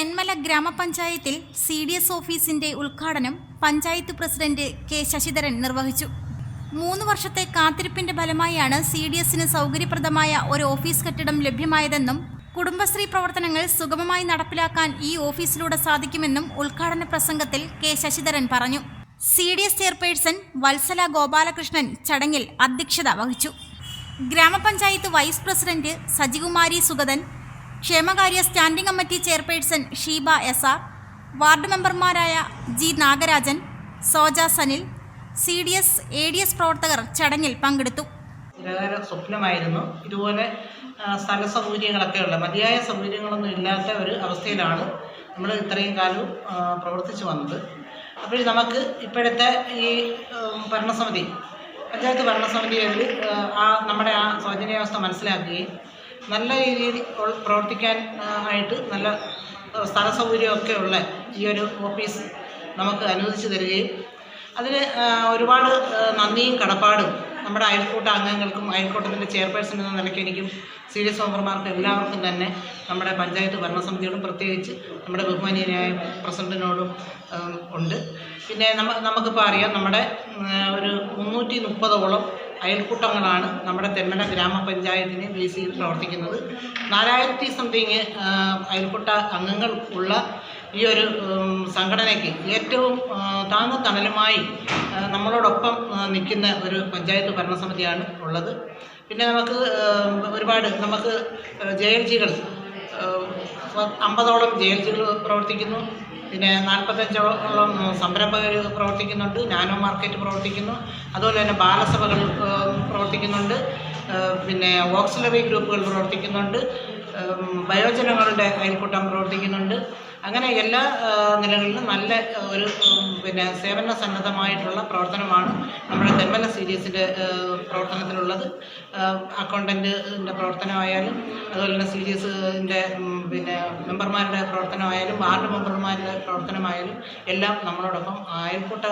തെന്മല ഗ്രാമപഞ്ചായത്തിൽ C D S ഓഫീസിന്റെ ഉദ്ഘാടനം പഞ്ചായത്ത് പ്രസിഡന്റ് കെ ശശിധരൻ നിർവഹിച്ചു. മൂന്ന് വർഷത്തെ കാത്തിരിപ്പിന്റെ ഫലമായാണ് സി ഡി എസിന് സൗകര്യപ്രദമായ ഒരു ഓഫീസ് കെട്ടിടം ലഭ്യമായതെന്നും കുടുംബശ്രീ പ്രവർത്തനങ്ങൾ സുഗമമായി നടപ്പിലാക്കാൻ ഈ ഓഫീസിലൂടെ സാധിക്കുമെന്നും ഉദ്ഘാടന പ്രസംഗത്തിൽ കെ ശശിധരൻ പറഞ്ഞു. C D S chairperson Vatsala Gopalakrishnan ചടങ്ങിൽ അധ്യക്ഷത വഹിച്ചു. ഗ്രാമപഞ്ചായത്ത് വൈസ് പ്രസിഡന്റ് സജികുമാരി സുഗതൻ ക്ഷേമകാര്യ standing committee chairperson Sheeba S R ward മെമ്പർമാരായ G Nagarajan Soja Sanil C D S A D S പ്രവർത്തകർ ചടങ്ങിൽ പങ്കെടുത്തു. സ്വപ്നമായിരുന്നു. ഇതുപോലെ സ്ഥല സൗകര്യങ്ങളൊക്കെ ഉള്ള മതിയായ സൗകര്യങ്ങളൊന്നും ഇല്ലാത്ത ഒരു അവസ്ഥയിലാണ് നമ്മൾ ഇത്രയും കാലം പ്രവർത്തിച്ചു വന്നത്. അപ്പോൾ നമുക്ക് ഇപ്പോഴത്തെ ഈ ഭരണസമിതി പഞ്ചായത്ത് ഭരണസമിതിയിൽ ആ നമ്മുടെ ആ ശോചനീയാവസ്ഥ മനസ്സിലാക്കുകയും നല്ല രീതിയിൽ പ്രവർത്തിക്കാൻ ആയിട്ട് നല്ല സ്ഥല സൗകര്യമൊക്കെ ഉള്ള ഈ ഒരു ഓഫീസ് നമുക്ക് അനുവദിച്ചു തരികയും അതിന് ഒരുപാട് നന്ദിയും കടപ്പാടും നമ്മുടെ അയൽക്കൂട്ട അംഗങ്ങൾക്കും അയൽക്കൂട്ടത്തിന്റെ ചെയർപേഴ്സൺ എന്ന നിലയ്ക്ക് എനിക്കും സീരിയസ് ഓഫർമാർക്കും എല്ലാവർക്കും തന്നെ നമ്മുടെ പഞ്ചായത്ത് ഭരണസമിതിയോടും പ്രത്യേകിച്ച് നമ്മുടെ ബഹുമാനീയനായ പ്രസിഡന്റിനോടും ഉണ്ട്. പിന്നെ നമ്മ നമുക്കിപ്പോൾ അറിയാം നമ്മുടെ ഒരു മുന്നൂറ്റി മുപ്പതോളം അയൽക്കൂട്ടങ്ങളാണ് നമ്മുടെ തെന്മല ഗ്രാമപഞ്ചായത്തിനെ ബേസ് ചെയ്ത് പ്രവർത്തിക്കുന്നത്. നാലായിരത്തി സംതിങ് അയൽക്കൂട്ട അംഗങ്ങൾ ഉള്ള ഈ ഒരു സംഘടനയ്ക്ക് ഏറ്റവും താങ്ങു തണലുമായി നമ്മളോടൊപ്പം നിൽക്കുന്ന ഒരു പഞ്ചായത്ത് ഭരണസമിതിയാണ് ഉള്ളത്. പിന്നെ നമുക്ക് ഒരുപാട് നമുക്ക് ജെ എൽ ജികൾ അമ്പതോളം ജെ എൽ ജികൾ പ്രവർത്തിക്കുന്നു. പിന്നെ നാൽപ്പത്തഞ്ചോളം സംരംഭകർ പ്രവർത്തിക്കുന്നുണ്ട്. നാനോ മാർക്കറ്റ് പ്രവർത്തിക്കുന്നു. അതുപോലെ തന്നെ ബാലസഭകൾ പ്രവർത്തിക്കുന്നുണ്ട്. പിന്നെ ഓക്സിലറി ഗ്രൂപ്പുകൾ പ്രവർത്തിക്കുന്നുണ്ട്. വയോജനങ്ങളുടെ അയൽക്കൂട്ടം പ്രവർത്തിക്കുന്നുണ്ട്. അങ്ങനെ എല്ലാ നിലകളിലും നല്ല ഒരു പിന്നെ സേവന സന്നദ്ധമായിട്ടുള്ള പ്രവർത്തനമാണ് നമ്മുടെ തെന്മല സീരീസിന്റെ പ്രവർത്തനത്തിലുള്ളത്. അക്കൗണ്ടന്റിന്റെ പ്രവർത്തനമായാലും അതുപോലെ തന്നെ സീരീസിന്റെ പിന്നെ മെമ്പർമാരുടെ പ്രവർത്തനമായാലും വാർഡ് മെമ്പർമാരുടെ പ്രവർത്തനമായാലും എല്ലാം നമ്മളോടൊപ്പം അയൽക്കൂട്ട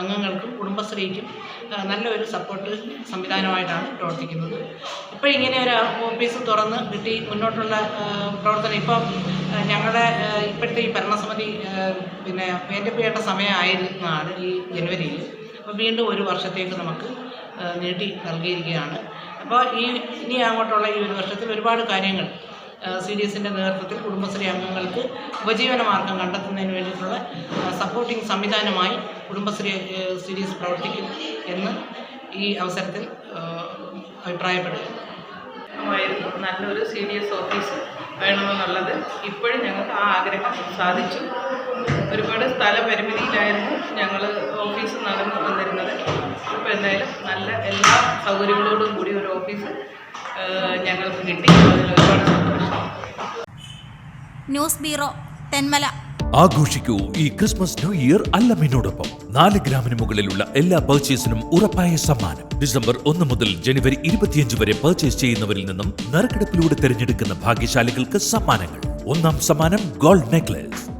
അംഗങ്ങൾക്കും കുടുംബശ്രീക്കും നല്ലൊരു സപ്പോർട്ട് സംവിധാനമായിട്ടാണ് പ്രവർത്തിക്കുന്നത്. ഇപ്പോൾ ഇങ്ങനെ ഒരു ഓഫീസ് തുറന്ന് കിട്ടി മുന്നോട്ടുള്ള പ്രവർത്തനം ഇപ്പം ഞങ്ങളുടെ ഇപ്പോഴത്തെ ഈ ഭരണസമിതി പിന്നെ വേണ്ടി പോയേണ്ട സമയമായിരുന്നതാണ് ഈ ജനുവരിയിൽ. അപ്പോൾ വീണ്ടും ഒരു വർഷത്തേക്ക് നമുക്ക് നീട്ടി നൽകിയിരിക്കുകയാണ്. അപ്പോൾ ഈ ഇനി അങ്ങോട്ടുള്ള ഈ ഒരു വർഷത്തിൽ ഒരുപാട് കാര്യങ്ങൾ സി ഡി എസിന്റെ നേതൃത്വത്തിൽ കുടുംബശ്രീ അംഗങ്ങൾക്ക് ഉപജീവന മാർഗം കണ്ടെത്തുന്നതിന് വേണ്ടിയിട്ടുള്ള സപ്പോർട്ടിംഗ് സംവിധാനമായി കുടുംബശ്രീ സി ഡി എസ് പ്രവർത്തിക്കും എന്ന് ഈ അവസരത്തിൽ അഭിപ്രായപ്പെടുക നല്ലൊരു സി ഡി എസ് വേണമെന്നുള്ളത് ഇപ്പോഴും ഞങ്ങൾക്ക് ആ ആഗ്രഹം സാധിച്ചു. ഒരുപാട് സ്ഥലപരിമിതിയിലായിരുന്നു ഞങ്ങൾ ഓഫീസ് നടന്നു വന്നിരുന്നത്. ഇപ്പോൾ എന്തായാലും നല്ല എല്ലാ സൗകര്യങ്ങളോടും കൂടി ഒരു ഓഫീസ് ഞങ്ങൾക്ക് കിട്ടി. അതിൽ ഒരുപാട് സന്തോഷം. News bureau Thenmala. ആഘോഷിക്കൂ ഈ ക്രിസ്മസ് ന്യൂ ഇയർ അല്ലമ്മിനോടൊപ്പം നാല് ഗ്രാമിന് മുകളിലുള്ള എല്ലാ പർച്ചേസിനും ഉറപ്പായ സമ്മാനം. ഡിസംബർ ഒന്ന് മുതൽ ജനുവരി ഇരുപത്തിയഞ്ച് വരെ പർച്ചേസ് ചെയ്യുന്നവരിൽ നിന്നും നറുക്കെടുപ്പിലൂടെ തിരഞ്ഞെടുക്കുന്ന ഭാഗ്യശാലികൾക്ക് സമ്മാനങ്ങൾ. ഒന്നാം സമ്മാനം ഗോൾഡ് നെക്ലേസ്.